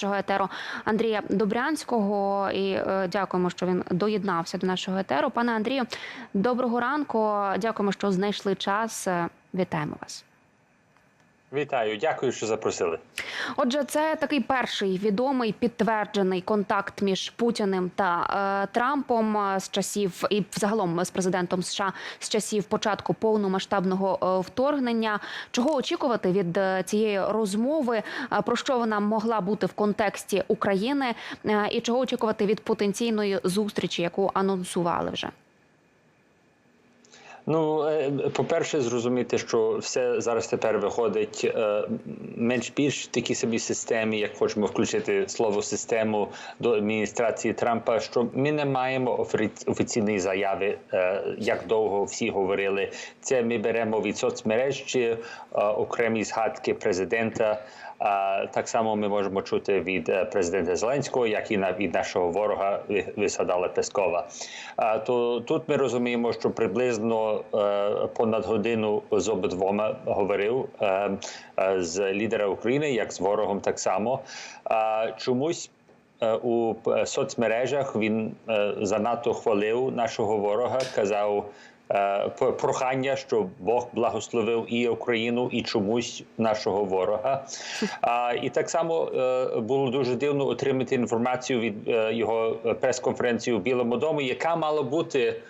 нашого етеру Андрія Добрянського і е, дякуємо, що він доєднався до нашого етеру. Пане Андрію, доброго ранку. Дякуємо, що знайшли час. Е, Вітаємо вас. Вітаю, дякую, що запросили. Отже, це такий перший відомий підтверджений контакт між Путіним та е, Трампом е, з часів і взагалом з президентом США з часів початку повномасштабного е, вторгнення. Чого очікувати від е, цієї розмови? Про що вона могла бути в контексті України? І чого очікувати від потенційної зустрічі, яку анонсували вже? Ну, е, по-перше, зрозуміти, що все зараз тепер виходить е, менш більш в такій собі системі, як хочемо включити слово систему до адміністрації Трампа. Що ми не маємо офі- офіційної заяви, е, як довго всі говорили. Це ми беремо від соцмереж чи окремі згадки президента. Так само ми можемо чути від е, президента Зеленського, як і від нашого ворога Ви- Висадала Пескова. А, То тут ми розуміємо, що приблизно е, понад годину з обидвома говорив е, з лідера України, як з ворогом, так само. Чомусь у соцмережах він занадто хвалив нашого ворога, казав. Е, Прохання, щоб Бог благословив і Україну, і чомусь нашого ворога. І так само е, було дуже дивно отримати інформацію від е, його прес-конференції у Білому домі, яка мала бути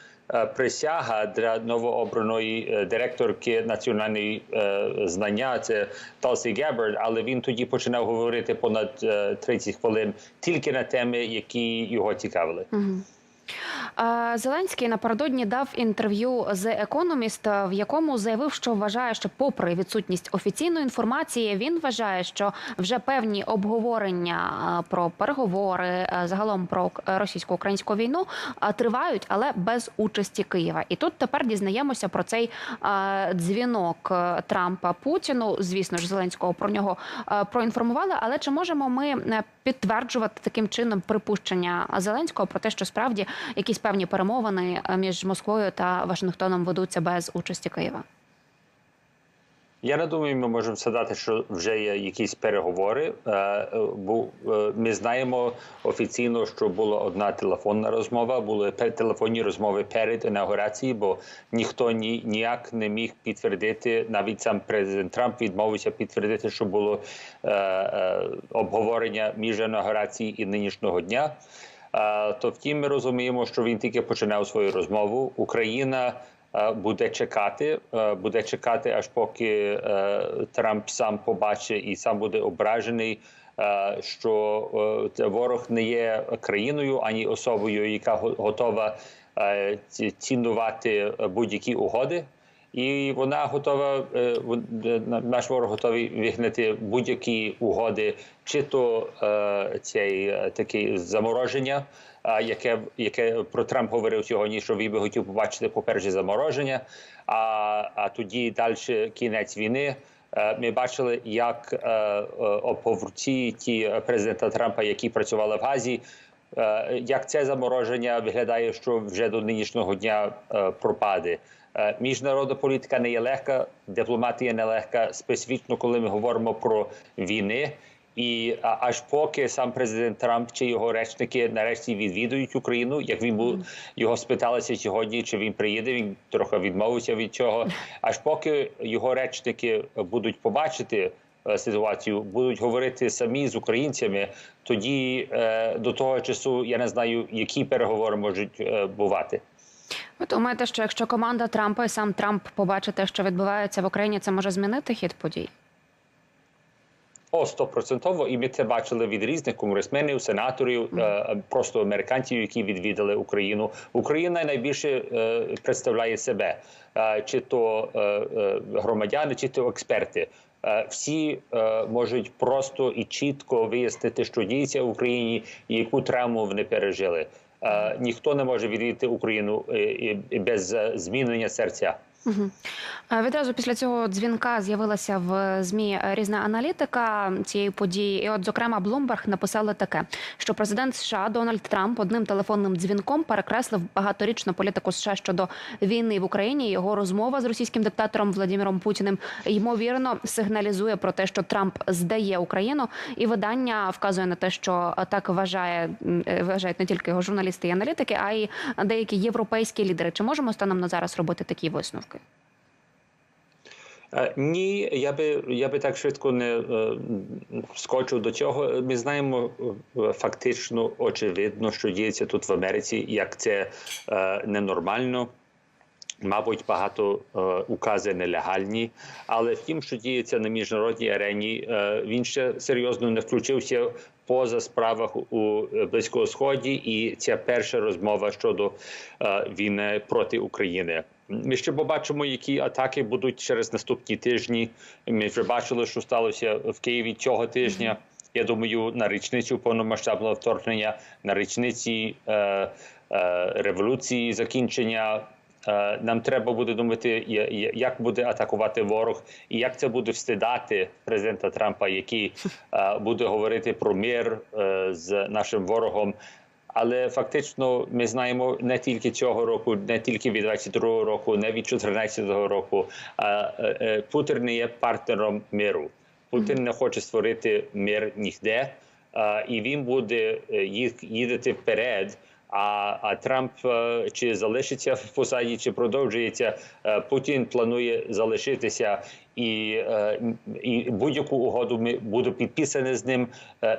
присяга для новообраної директорки національної знання. Це Талсі Геббард, але він тоді починав говорити понад е, 30 хвилин тільки на теми, які його цікавили. Е, Зеленський напередодні дав інтерв'ю з Economist, в якому заявив, що вважає, що, попри відсутність офіційної інформації, він вважає, що вже певні обговорення про переговори загалом про російсько-українську війну тривають, але без участі Києва. І тут тепер дізнаємося про цей дзвінок Трампа Путіну. Звісно ж, Зеленського про нього проінформували. Але чи можемо ми е, підтверджувати таким чином припущення Зеленського про те, що справді якісь певні перемовини е, між Москвою та Вашингтоном ведуться без участі Києва? Я не думаю, ми можемо сказати, що вже є якісь переговори. Е, е, ми знаємо офіційно, що була одна телефонна розмова, були телефонні розмови перед інаугурацією, бо ніхто ні, ніяк не міг підтвердити, навіть сам президент Трамп відмовився підтвердити, що було обговорення між інаугурацією і нинішнього дня. То втім, ми розуміємо, що він тільки починав свою розмову. Україна буде чекати, буде чекати, аж поки Трамп сам побачить і сам буде ображений. Що ворог не є країною ані особою, яка готова цінувати будь-які угоди, і вона готова. е, Наш ворог готовий вигнати будь-які угоди, чи то е, цей е, такий замороження, а, яке яке про Трамп говорив сьогодні, що він би хотів побачити по перше замороження, а, а тоді далі кінець війни. Ми бачили, як оповруці ті президента Трампа, які працювали в Газі, як це замороження виглядає, що вже до нинішнього дня е, пропаде. Е, Міжнародна політика не є легка, дипломатія не легка, специфічно, коли ми говоримо про війни. І аж поки сам президент Трамп чи його речники нарешті відвідують Україну, як він був його спиталися сьогодні, чи він приїде. Він трохи відмовився від цього. Аж поки його речники будуть побачити е, ситуацію, будуть говорити самі з українцями, тоді е, до того часу я не знаю, які переговори можуть е, бувати. Ви думаєте, що якщо команда Трампа і сам Трамп побачить те, що відбувається в Україні, це може змінити хід подій? О, стопроцентово, і ми це бачили від різних конгресменів, сенаторів, е, просто американців, які відвідали Україну. Україна найбільше е, представляє себе, е, чи то е, е, громадяни, чи то експерти. Е, Всі е, можуть просто і чітко вияснити, що діється в Україні і яку травму вони пережили. Е, Ніхто не може відвідати Україну без змінення серця. Угу. Відразу після цього дзвінка з'явилася в змі різна аналітика цієї події. І, от, зокрема, Bloomberg написали таке, що президент США Дональд Трамп одним телефонним дзвінком перекреслив багаторічну політику США щодо війни в Україні. Його розмова з російським диктатором Владимиром Путіним ймовірно сигналізує про те, що Трамп здає Україну, і видання вказує на те, що так вважає е, вважають не тільки його журналісти і аналітики, а й деякі європейські лідери. Чи можемо станом на зараз робити такі висновки? Е, Ні, я би я би так швидко не е, скочив до цього. Ми знаємо е, фактично очевидно, що діється тут в Америці, як це ненормально. Мабуть, багато е, укази нелегальні, але в тім, що діється на міжнародній арені, е, він ще серйозно не включився поза справах у Близькому Сході, і ця перша розмова щодо е, війни проти України. Ми ще побачимо, які атаки будуть через наступні тижні. Ми вже бачили, що сталося в Києві цього тижня. Я думаю, на річницю повномасштабного вторгнення, на річниці е, е, революції закінчення. Е, Нам треба буде думати, як буде атакувати ворог, і як це буде встидати президента Трампа, який е, буде говорити про мир е, з нашим ворогом. Але фактично ми знаємо не тільки цього року, не тільки від 22-го року, не від 14-го року. е, е, Путін не є партнером миру. Путін не хоче створити мир ніде, і він буде е, їх- їдати вперед. А, а Трамп е, чи залишиться в посаді, чи продовжується. Е, Путін планує залишитися, і, е, і будь-яку угоду ми буде підписане з ним.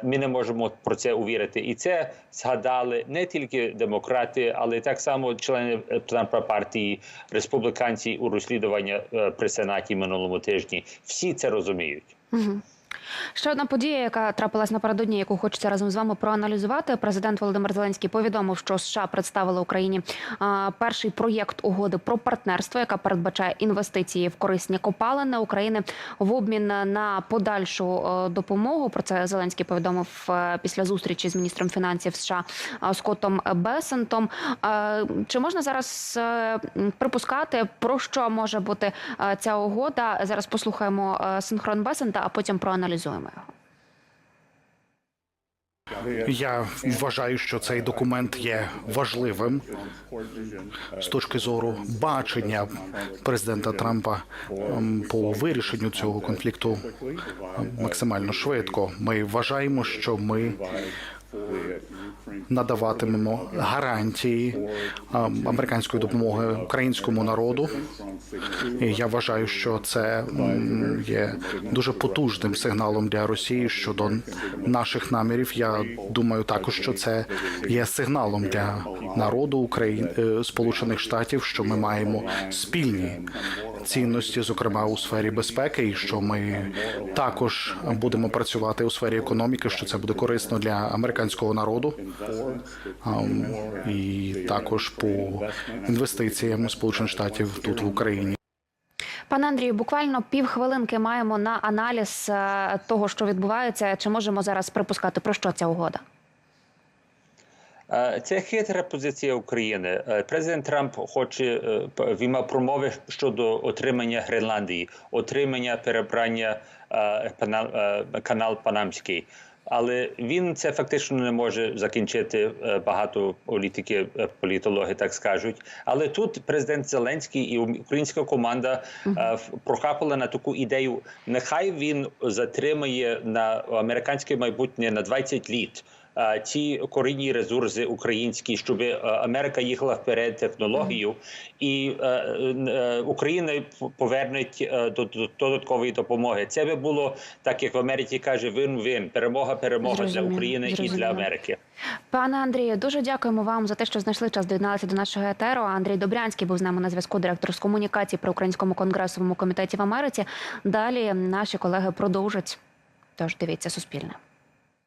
Ми не можемо про це увірити. І це згадали не тільки демократи, але так само члени Трампа партії, республіканці у розслідування при сенаті минулому тижні. Всі це розуміють. Угу. Ще одна подія, яка трапилась напередодні, яку хочеться разом з вами проаналізувати. Президент Володимир Зеленський повідомив, що США представили Україні перший проєкт угоди про партнерство, яка передбачає інвестиції в корисні копалини України в обмін на подальшу е, допомогу. Про це Зеленський повідомив е, після зустрічі з міністром фінансів США е, Скоттом Бесентом. Чи можна зараз припускати про що може бути ця угода? Зараз послухаємо синхрон Бесента, а потім проаналізуємо його. Я вважаю, що цей документ є важливим з точки зору бачення президента Трампа ем, по вирішенню цього конфлікту максимально швидко. Ми вважаємо, що ми надаватимемо гарантії американської допомоги українському народу. І я вважаю, що це є дуже потужним сигналом для Росії щодо наших намірів. Я думаю, також що це є сигналом для народу України Сполучених Штатів, що ми маємо спільні цінності, зокрема у сфері безпеки, і що ми також будемо працювати у сфері економіки, що це буде корисно для американського народу і також по інвестиціям Сполучених Штатів тут в Україні. Пане Андрію, буквально півхвилинки маємо на аналіз е, того, що відбувається. Чи можемо зараз припускати про що ця угода? Це хитра позиція України. Е, Президент Трамп хоче е, він мав промови щодо отримання Гренландії, отримання перебрання е, канал Панамський. Але він це фактично не може закінчити. Багато політики, політологи так скажуть. Але тут президент Зеленський і українська команда е, в- прохапали на таку ідею. Нехай він затримає на американське майбутнє на 20 літ. Е, Ці корінні ресурси українські, щоб е, Америка їхала вперед технологію, і е, е, Україна п- поверне е, до до додаткової допомоги. Це би було так, як в Америці каже, вин-вин, перемога, перемога для Зрозуміло, України і для Америки. Пане Андрію, дуже дякуємо вам за те, що знайшли час доєдналися до нашого етеру. Андрій Добрянський був з нами на зв'язку, директор з комунікації при українському конгресовому комітеті в Америці. Далі наші колеги продовжать. Тож дивіться Суспільне.